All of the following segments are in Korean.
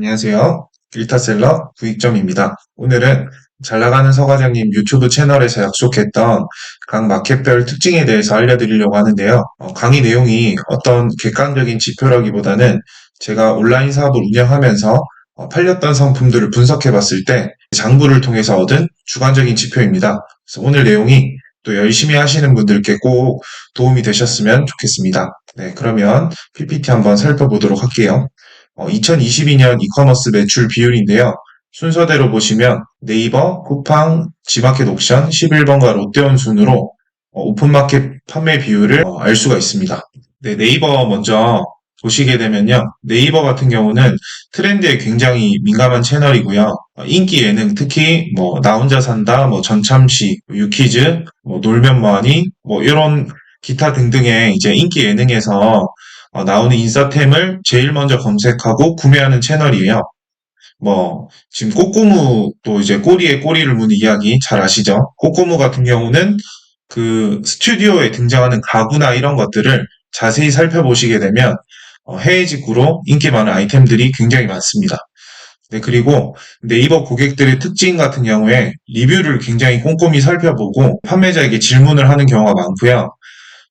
안녕하세요. 일타셀러 구익점입니다. 오늘은 잘 나가는 서과장님 유튜브 채널에서 약속했던 각 마켓별 특징에 대해서 알려드리려고 하는데요. 어, 강의 내용이 어떤 객관적인 지표라기보다는 제가 온라인 사업을 운영하면서 어, 팔렸던 상품들을 분석해 봤을 때 장부를 통해서 얻은 주관적인 지표입니다. 그래서 오늘 내용이 또 열심히 하시는 분들께 꼭 도움이 되셨으면 좋겠습니다. 네, 그러면 PPT 한번 살펴보도록 할게요. 2022년 이커머스 매출 비율인데요. 순서대로 보시면 네이버, 쿠팡, 지마켓 옥션, 11번과 롯데온 순으로 어, 오픈마켓 판매 비율을 어, 알 수가 있습니다. 네, 네이버 먼저 보시게 되면요. 네이버 같은 경우는 트렌드에 굉장히 민감한 채널이고요. 어, 인기 예능, 특히 뭐 나 혼자 산다, 뭐 전참시, 유키즈, 뭐 놀면 뭐하니, 뭐 이런 기타 등등의 이제 인기 예능에서 어, 나오는 인싸템을 제일 먼저 검색하고 구매하는 채널이에요. 뭐 지금 꼬꼬무 또 이제 꼬리에 꼬리를 무는 이야기 잘 아시죠? 꼬꼬무 같은 경우는 그 스튜디오에 등장하는 가구나 이런 것들을 자세히 살펴보시게 되면 어, 해외 직구로 인기 많은 아이템들이 굉장히 많습니다. 네, 그리고 네이버 고객들의 특징 같은 경우에 리뷰를 굉장히 꼼꼼히 살펴보고 판매자에게 질문을 하는 경우가 많고요.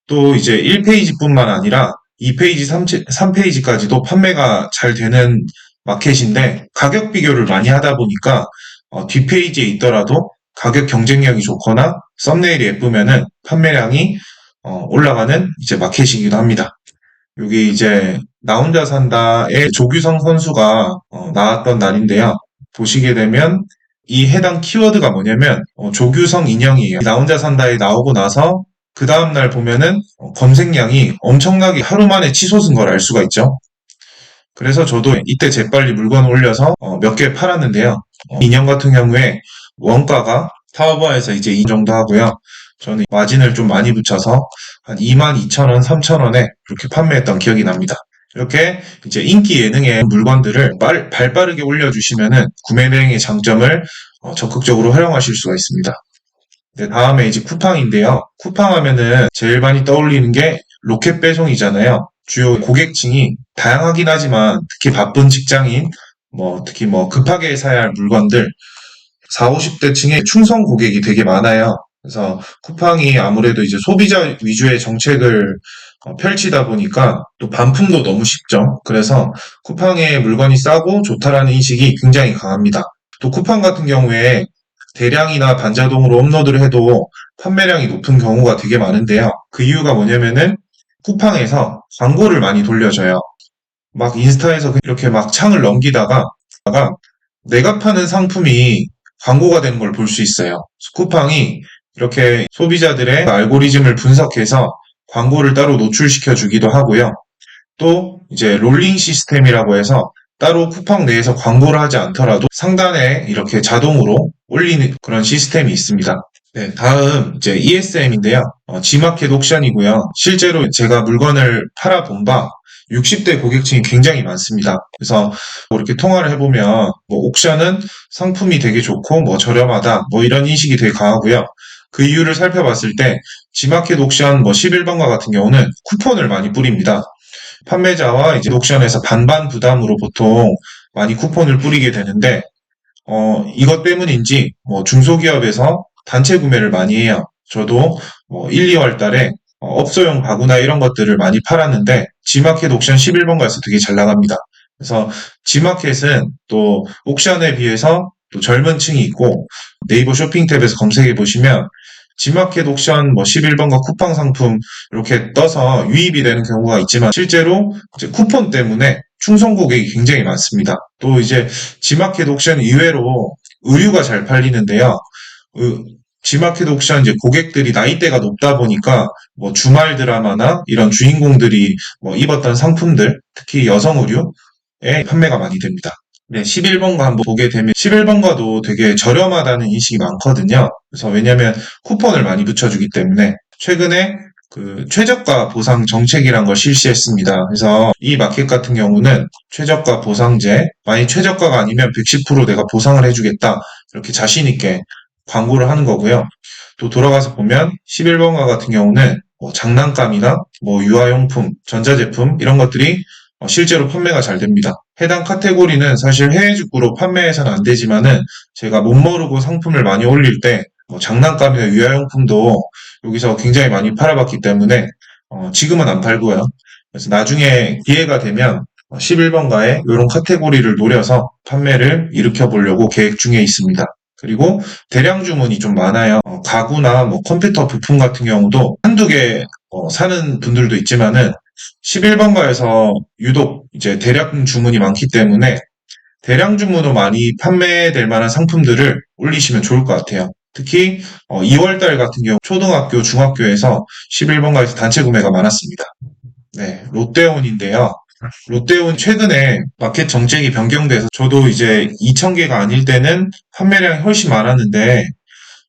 또 이제 1페이지뿐만 아니라 2페이지, 3, 페이지까지도 판매가 잘 되는 마켓인데 가격 비교를 많이 하다 보니까 어, 뒷페이지에 있더라도 가격 경쟁력이 좋거나 썸네일이 예쁘면은 판매량이 어, 올라가는 이제 마켓이기도 합니다. 여기 이제 나 혼자 산다의 조규성 선수가 어, 나왔던 날인데요. 보시게 되면 이 해당 키워드가 뭐냐면 어, 조규성 인형이에요. 나 혼자 산다에 나오고 나서 그 다음날 보면은 검색량이 엄청나게 하루 만에 치솟은 걸 알 수가 있죠. 그래서 저도 이때 재빨리 물건 올려서 어, 몇개 팔았는데요. 어, 인형 같은 경우에 원가가 타워바에서 이제 이 정도 하고요. 저는 마진을 좀 많이 붙여서 한 22,000원, 3,000원에 그렇게 판매했던 기억이 납니다. 이렇게 이제 인기 예능의 물건들을 발, 발 빠르게 올려주시면은 구매 대행의 장점을 어, 적극적으로 활용하실 수가 있습니다. 네, 다음에 이제 쿠팡인데요. 쿠팡 하면은 제일 많이 떠올리는 게 로켓 배송이잖아요. 주요 고객층이 다양하긴 하지만 특히 바쁜 직장인, 뭐 특히 뭐 급하게 사야 할 물건들 4, 50대 층의 충성 고객이 되게 많아요. 그래서 쿠팡이 아무래도 이제 소비자 위주의 정책을 어, 펼치다 보니까 또 반품도 너무 쉽죠. 그래서 쿠팡의 물건이 싸고 좋다라는 인식이 굉장히 강합니다. 또 쿠팡 같은 경우에 대량이나 반자동으로 업로드를 해도 판매량이 높은 경우가 되게 많은데요. 그 이유가 뭐냐면은 쿠팡에서 광고를 많이 돌려줘요. 막 인스타에서 이렇게 막 창을 넘기다가 내가 파는 상품이 광고가 되는 걸 볼 수 있어요. 쿠팡이 이렇게 소비자들의 알고리즘을 분석해서 광고를 따로 노출시켜 주기도 하고요. 또 이제 롤링 시스템이라고 해서 따로 쿠팡 내에서 광고를 하지 않더라도 상단에 이렇게 자동으로 올리는 그런 시스템이 있습니다. 네, 다음 이제 ESM인데요. 어, G마켓 옥션이고요. 실제로 제가 물건을 팔아본 바 60대 고객층이 굉장히 많습니다. 그래서 뭐 이렇게 통화를 해보면 뭐 옥션은 상품이 되게 좋고 뭐 저렴하다 뭐 이런 인식이 되게 강하고요. 그 이유를 살펴봤을 때 G마켓 옥션 뭐 11번가 같은 경우는 쿠폰을 많이 뿌립니다. 판매자와 이제 옥션에서 반반 부담으로 보통 많이 쿠폰을 뿌리게 되는데 어, 이것 때문인지 뭐 중소기업에서 단체 구매를 많이 해요. 저도 뭐 1, 2월 달에 어, 업소용 가구나 이런 것들을 많이 팔았는데 G마켓 옥션 11번 가서 되게 잘 나갑니다. 그래서 G마켓은 또 옥션에 비해서 또 젊은 층이 있고 네이버 쇼핑 탭에서 검색해 보시면 G마켓 옥션 뭐 11번가 쿠팡 상품 이렇게 떠서 유입이 되는 경우가 있지만 실제로 쿠폰 때문에 충성 고객이 굉장히 많습니다. 또 이제 G마켓 옥션 이외로 의류가 잘 팔리는데요. G마켓 옥션 이제 고객들이 나이대가 높다 보니까 뭐 주말 드라마나 이런 주인공들이 뭐 입었던 상품들, 특히 여성 의류에 판매가 많이 됩니다. 네, 11번가 한번 보게 되면 11번가도 되게 저렴하다는 인식이 많거든요. 그래서 왜냐면 쿠폰을 많이 붙여주기 때문에 최근에 그 최저가 보상 정책이란 걸 실시했습니다. 그래서 이 마켓 같은 경우는 최저가 보상제, 만약 최저가가 아니면 110% 내가 보상을 해주겠다. 이렇게 자신있게 광고를 하는 거고요. 또 돌아가서 보면 11번가 같은 경우는 뭐 장난감이나 뭐 유아용품, 전자제품 이런 것들이 어, 실제로 판매가 잘 됩니다. 해당 카테고리는 사실 해외 직구로 판매해서는 안 되지만은 제가 못 모르고 상품을 많이 올릴 때 뭐 장난감이나 유아용품도 여기서 굉장히 많이 팔아봤기 때문에 어, 지금은 안 팔고요. 그래서 나중에 기회가 되면 11번가에 이런 카테고리를 노려서 판매를 일으켜 보려고 계획 중에 있습니다. 그리고 대량 주문이 좀 많아요. 어, 가구나 뭐 컴퓨터 부품 같은 경우도 한두 개 어, 사는 분들도 있지만은 11번가에서 유독 이제 대량 주문이 많기 때문에 대량 주문으로 많이 판매될 만한 상품들을 올리시면 좋을 것 같아요. 특히 2월달 같은 경우 초등학교, 중학교에서 11번가에서 단체 구매가 많았습니다. 네, 롯데온인데요. 롯데온 최근에 마켓 정책이 변경돼서 저도 이제 2,000개가 아닐 때는 판매량이 훨씬 많았는데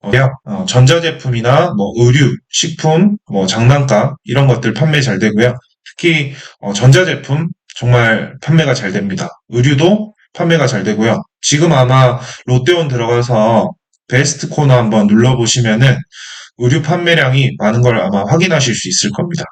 어, 어, 전자제품이나 뭐 의류, 식품, 뭐 장난감 이런 것들 판매 잘 되고요. 특히 어, 전자제품 정말 판매가 잘 됩니다. 의류도 판매가 잘 되고요. 지금 아마 롯데온 들어가서 베스트 코너 한번 눌러보시면은 의류 판매량이 많은 걸 아마 확인하실 수 있을 겁니다.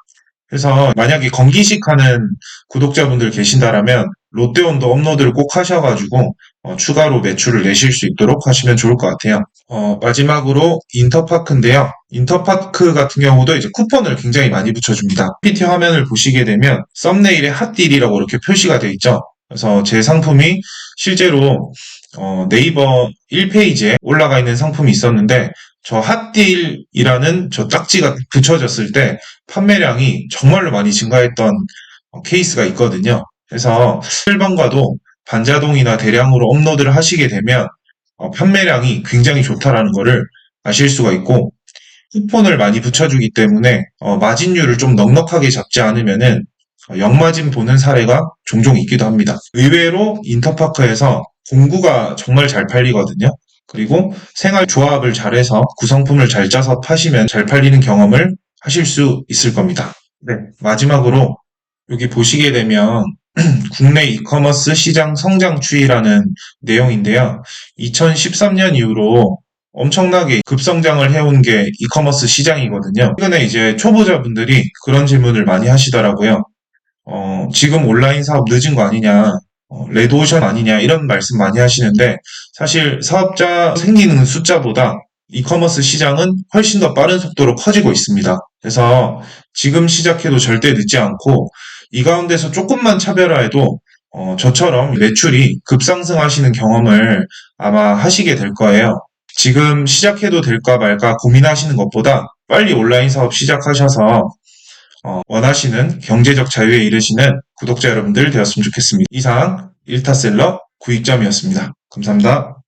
그래서 만약에 건기식 하는 구독자분들 계신다라면 롯데온도 업로드를 꼭 하셔가지고 어, 추가로 매출을 내실 수 있도록 하시면 좋을 것 같아요. 어, 마지막으로 인터파크인데요. 인터파크 같은 경우도 이제 쿠폰을 굉장히 많이 붙여줍니다. PT 화면을 보시게 되면 썸네일에 핫딜이라고 이렇게 표시가 되어 있죠. 그래서 제 상품이 실제로 어, 네이버 1페이지에 올라가 있는 상품이 있었는데 저 핫딜이라는 저 딱지가 붙여졌을 때 판매량이 정말로 많이 증가했던 어, 케이스가 있거든요. 그래서 7번과도 반자동이나 대량으로 업로드를 하시게 되면 어, 판매량이 굉장히 좋다라는 것을 아실 수가 있고 쿠폰을 많이 붙여주기 때문에 어, 마진율을 좀 넉넉하게 잡지 않으면은 어, 역마진 보는 사례가 종종 있기도 합니다. 의외로 인터파크에서 공구가 정말 잘 팔리거든요. 그리고 생활 조합을 잘해서 구성품을 잘 짜서 파시면 잘 팔리는 경험을 하실 수 있을 겁니다. 네. 마지막으로 여기 보시게 되면 국내 이커머스 시장 성장 추이라는 내용인데요. 2013년 이후로 엄청나게 급성장을 해온 게 이커머스 시장이거든요. 최근에 이제 초보자분들이 그런 질문을 많이 하시더라고요. 어, 지금 온라인 사업 늦은 거 아니냐, 어, 레드오션 아니냐, 이런 말씀 많이 하시는데, 사실 사업자 생기는 숫자보다 이커머스 시장은 훨씬 더 빠른 속도로 커지고 있습니다. 그래서 지금 시작해도 절대 늦지 않고, 이 가운데서 조금만 차별화해도 어, 저처럼 매출이 급상승하시는 경험을 아마 하시게 될 거예요. 지금 시작해도 될까 말까 고민하시는 것보다 빨리 온라인 사업 시작하셔서 어, 원하시는 경제적 자유에 이르시는 구독자 여러분들 되었으면 좋겠습니다. 이상 1타셀러 구익점이었습니다. 감사합니다.